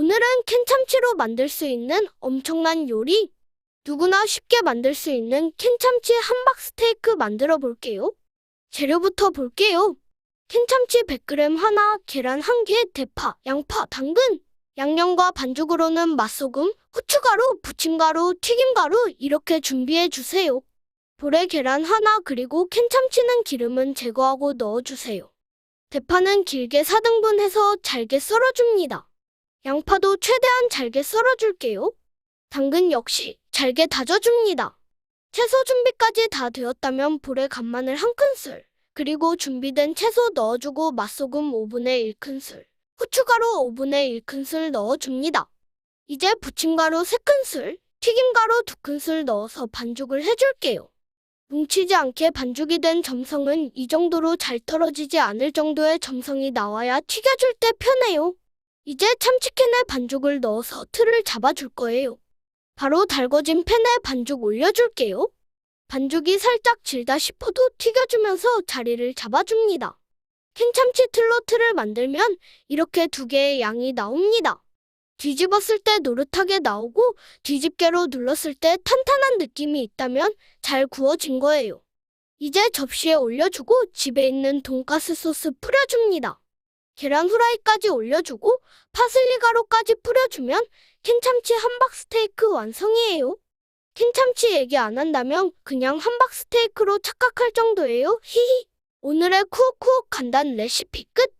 오늘은 캔참치로 만들 수 있는 엄청난 요리. 누구나 쉽게 만들 수 있는 캔참치 함박 스테이크 만들어 볼게요. 재료부터 볼게요. 캔참치 100g 하나, 계란 1개, 대파, 양파, 당근. 양념과 반죽으로는 맛소금, 후추가루, 부침가루, 튀김가루 이렇게 준비해 주세요. 볼에 계란 하나 그리고 캔참치는 기름은 제거하고 넣어주세요. 대파는 길게 4등분 해서 잘게 썰어줍니다. 양파도 최대한 잘게 썰어줄게요. 당근 역시 잘게 다져줍니다. 채소 준비까지 다 되었다면 볼에 간마늘 한 큰술, 그리고 준비된 채소 넣어주고 맛소금 5분의 1큰술, 후추가루 5분의 1큰술 넣어줍니다. 이제 부침가루 3큰술, 튀김가루 2큰술 넣어서 반죽을 해줄게요. 뭉치지 않게 반죽이 된 점성은 이 정도로 잘 떨어지지 않을 정도의 점성이 나와야 튀겨줄 때 편해요. 이제 참치캔에 반죽을 넣어서 틀을 잡아줄 거예요. 바로 달궈진 팬에 반죽 올려줄게요. 반죽이 살짝 질다 싶어도 튀겨주면서 자리를 잡아줍니다. 캔참치 틀로 틀을 만들면 이렇게 두 개의 양이 나옵니다. 뒤집었을 때 노릇하게 나오고 뒤집개로 눌렀을 때 탄탄한 느낌이 있다면 잘 구워진 거예요. 이제 접시에 올려주고 집에 있는 돈가스 소스 뿌려줍니다. 계란 후라이까지 올려주고 파슬리 가루까지 뿌려주면 캔참치 함박 스테이크 완성이에요. 캔참치 얘기 안 한다면 그냥 함박 스테이크로 착각할 정도예요. 히히. 오늘의 쿠옥쿠옥 간단 레시피 끝.